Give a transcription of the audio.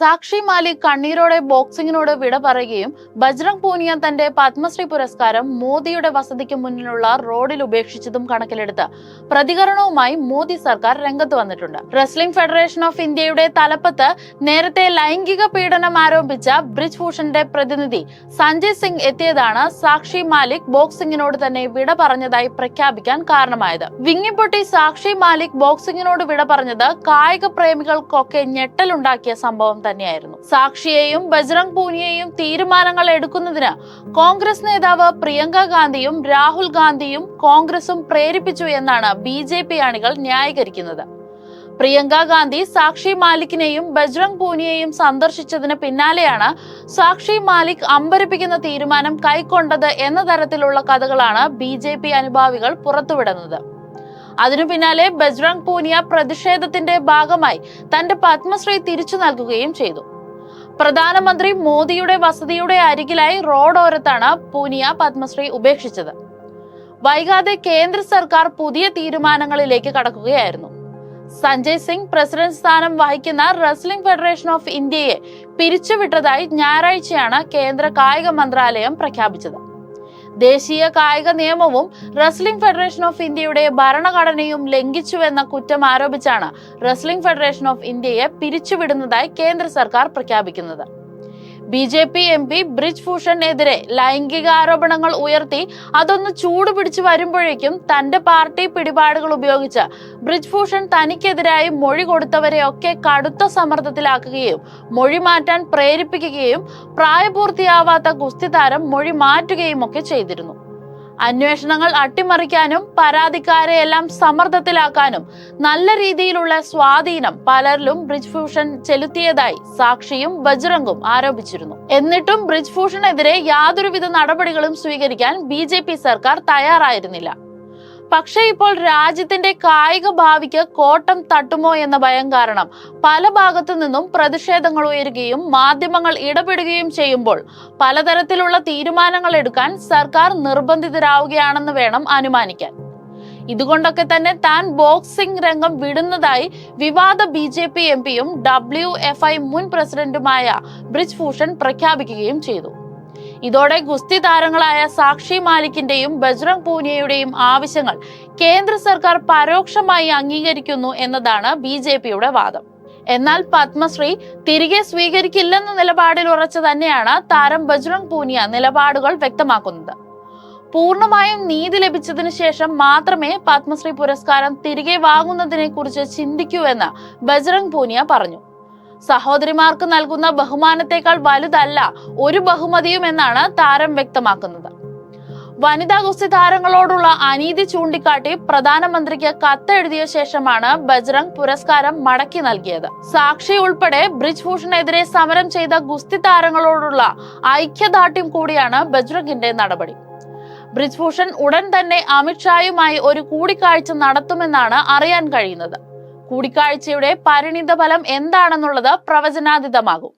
സാക്ഷി മാലിക് കണ്ണീരോടെ ബോക്സിംഗിനോട് വിട പറയുകയും ബജ്രംഗ് പൂനിയ തന്റെ പത്മശ്രീ പുരസ്കാരം മോദിയുടെ വസതിക്ക് മുന്നിലുള്ള റോഡിൽ ഉപേക്ഷിച്ചതും കണക്കിലെടുത്ത് പ്രതികരണവുമായി മോദി സർക്കാർ രംഗത്ത് വന്നിട്ടുണ്ട്. റെസ്ലിംഗ് ഫെഡറേഷൻ ഓഫ് ഇന്ത്യയുടെ തലപ്പത്ത് നേരത്തെ ലൈംഗിക പീഡനം ആരോപിച്ച ബ്രിജ് ഭൂഷന്റെ പ്രതിനിധി സഞ്ജയ് സിംഗ് എത്തിയതാണ് സാക്ഷി മാലിക് ബോക്സിംഗിനോട് തന്നെ വിട പറഞ്ഞതായി പ്രഖ്യാപിക്കാൻ കാരണമായത്. വിങ്ങിപ്പൊട്ടി സാക്ഷി മാലിക് ബോക്സിംഗിനോട് വിട പറഞ്ഞത് കായിക പ്രേമികൾക്കൊക്കെ ഞെട്ടലുണ്ടാക്കിയ സംഭവം തന്നെയായിരുന്നു. സാക്ഷിയെയും ബജ്രംഗ് പൂനിയെയും തീരുമാനങ്ങൾ എടുക്കുന്നതിന് കോൺഗ്രസ് നേതാവ് പ്രിയങ്ക ഗാന്ധിയും രാഹുൽ ഗാന്ധിയും കോൺഗ്രസും പ്രേരിപ്പിച്ചു എന്നാണ് ബി ജെ പി അണികൾ ന്യായീകരിക്കുന്നത്. പ്രിയങ്ക ഗാന്ധി സാക്ഷി മാലിക്കിനെയും ബജ്രംഗ് പൂനിയെയും സന്ദർശിച്ചതിന് പിന്നാലെയാണ് സാക്ഷി മാലിക് അമ്പരിപ്പിക്കുന്ന തീരുമാനം കൈക്കൊണ്ടത് എന്ന തരത്തിലുള്ള കഥകളാണ് ബി അനുഭാവികൾ പുറത്തുവിടുന്നത്. അതിനു പിന്നാലെ ബജ്രംഗ് പൂനിയ പ്രതിഷേധത്തിന്റെ ഭാഗമായി തന്റെ പത്മശ്രീ തിരിച്ചു നൽകുകയും ചെയ്തു. പ്രധാനമന്ത്രി മോദിയുടെ വസതിയുടെ അരികിലായി റോഡോരത്താണ് പൂനിയ പത്മശ്രീ ഉപേക്ഷിച്ചത്. വൈകാതെ കേന്ദ്ര സർക്കാർ പുതിയ തീരുമാനങ്ങളിലേക്ക് കടക്കുകയായിരുന്നു. സഞ്ജയ് സിംഗ് പ്രസിഡന്റ് സ്ഥാനം വഹിക്കുന്ന റെസ്ലിംഗ് ഫെഡറേഷൻ ഓഫ് ഇന്ത്യയെ പിരിച്ചുവിട്ടതായി ഞായറാഴ്ചയാണ് കേന്ദ്ര കായിക മന്ത്രാലയം പ്രഖ്യാപിച്ചത്. ദേശീയ കായിക നിയമവും റെസ്ലിംഗ് ഫെഡറേഷൻ ഓഫ് ഇന്ത്യയുടെ ഭരണഘടനയും ലംഘിച്ചുവെന്ന കുറ്റം ആരോപിച്ചാണ് റെസ്ലിംഗ് ഫെഡറേഷൻ ഓഫ് ഇന്ത്യയെ പിരിച്ചുവിടുന്നതായി കേന്ദ്ര സർക്കാർ പ്രഖ്യാപിക്കുന്നത്. B J P M P Brij ഭൂഷണെതിരെ ലൈംഗിക ആരോപണങ്ങൾ ഉയർത്തി അതൊന്ന് ചൂടുപിടിച്ചു വരുമ്പോഴേക്കും തന്റെ പാർട്ടി പിടിപാടുകൾ ഉപയോഗിച്ച് ബ്രിജ് ഭൂഷൺ തനിക്കെതിരായി മൊഴി കൊടുത്തവരെയൊക്കെ കടുത്ത സമ്മർദ്ദത്തിലാക്കുകയും മൊഴി മാറ്റാൻ പ്രേരിപ്പിക്കുകയും പ്രായപൂർത്തിയാവാത്ത ഗുസ്തി താരം മൊഴി മാറ്റുകയും ഒക്കെ ചെയ്തിരുന്നു. അന്വേഷണങ്ങൾ അട്ടിമറിക്കാനും പരാതിക്കാരെയെല്ലാം സമ്മർദ്ദത്തിലാക്കാനും നല്ല രീതിയിലുള്ള സ്വാധീനം പലരിലും ബ്രിജ് ഭൂഷൺ ചെലുത്തിയതായി സാക്ഷിയും ബജ്രംഗും ആരോപിച്ചിരുന്നു. എന്നിട്ടും ബ്രിജ് ഭൂഷണെതിരെ യാതൊരുവിധ നടപടികളും സ്വീകരിക്കാൻ ബി സർക്കാർ തയ്യാറായിരുന്നില്ല. പക്ഷേ ഇപ്പോൾ രാജ്യത്തിന്റെ കായിക ഭാവിക്ക് കോട്ടം തട്ടുമോ എന്ന ഭയം കാരണം പല ഭാഗത്തു നിന്നും പ്രതിഷേധങ്ങൾ ഉയരുകയും മാധ്യമങ്ങൾ ഇടപെടുകയും ചെയ്യുമ്പോൾ പലതരത്തിലുള്ള തീരുമാനങ്ങൾ എടുക്കാൻ സർക്കാർ നിർബന്ധിതരാവുകയാണെന്ന് വേണം അനുമാനിക്കാൻ. ഇതുകൊണ്ടൊക്കെ തന്നെ താൻ ബോക്സിംഗ് രംഗം വിടുന്നതായി വിവാദ ബി ജെ പി എം പിയും ഡബ്ല്യു എഫ് ഐ മുൻ പ്രസിഡന്റുമായ ബ്രിജ് ഭൂഷൺ പ്രഖ്യാപിക്കുകയും ചെയ്തു. ഇതോടെ ഗുസ്തി താരങ്ങളായ സാക്ഷി മാലിക്കിന്റെയും ബജ്രംഗ് പൂനിയയുടെയും ആവശ്യങ്ങൾ കേന്ദ്ര സർക്കാർ പരോക്ഷമായി അംഗീകരിക്കുന്നു എന്നതാണ് ബി വാദം. എന്നാൽ പത്മശ്രീ തിരികെ സ്വീകരിക്കില്ലെന്ന നിലപാടിൽ ഉറച്ചു തന്നെയാണ് താരം ബജ്രംഗ് പൂനിയ നിലപാടുകൾ വ്യക്തമാക്കുന്നത്. പൂർണമായും നീതി ലഭിച്ചതിനു ശേഷം മാത്രമേ പത്മശ്രീ പുരസ്കാരം തിരികെ വാങ്ങുന്നതിനെ കുറിച്ച് ചിന്തിക്കൂ എന്ന് ബജ്രംഗ് പൂനിയ പറഞ്ഞു. സഹോദരിമാർക്ക് നൽകുന്ന ബഹുമാനത്തെക്കാൾ വലുതല്ല ഒരു ബഹുമതിയും എന്നാണ് താരം വ്യക്തമാക്കുന്നത്. വനിതാ ഗുസ്തി താരങ്ങളോടുള്ള അനീതി ചൂണ്ടിക്കാട്ടി പ്രധാനമന്ത്രിക്ക് കത്തെഴുതിയ ശേഷമാണ് ബജ്രംഗ് പുരസ്കാരം മടക്കി നൽകിയത്. സാക്ഷി ഉൾപ്പെടെ ബ്രിജ് ഭൂഷണെതിരെ സമരം ചെയ്ത ഗുസ്തി താരങ്ങളോടുള്ള ഐക്യദാർഢ്യം കൂടിയാണ് ബജ്രംഗിന്റെ നടപടി. ബ്രിജ് ഭൂഷൺ ഉടൻ തന്നെ അമിത്ഷായുമായി ഒരു കൂടിക്കാഴ്ച നടത്തുമെന്നാണ് അറിയാൻ കഴിയുന്നത്. കൂടിക്കാഴ്ചയുടെ പരിണിത ഫലം എന്താണെന്നുള്ളത് പ്രവചനാതീതമാകും.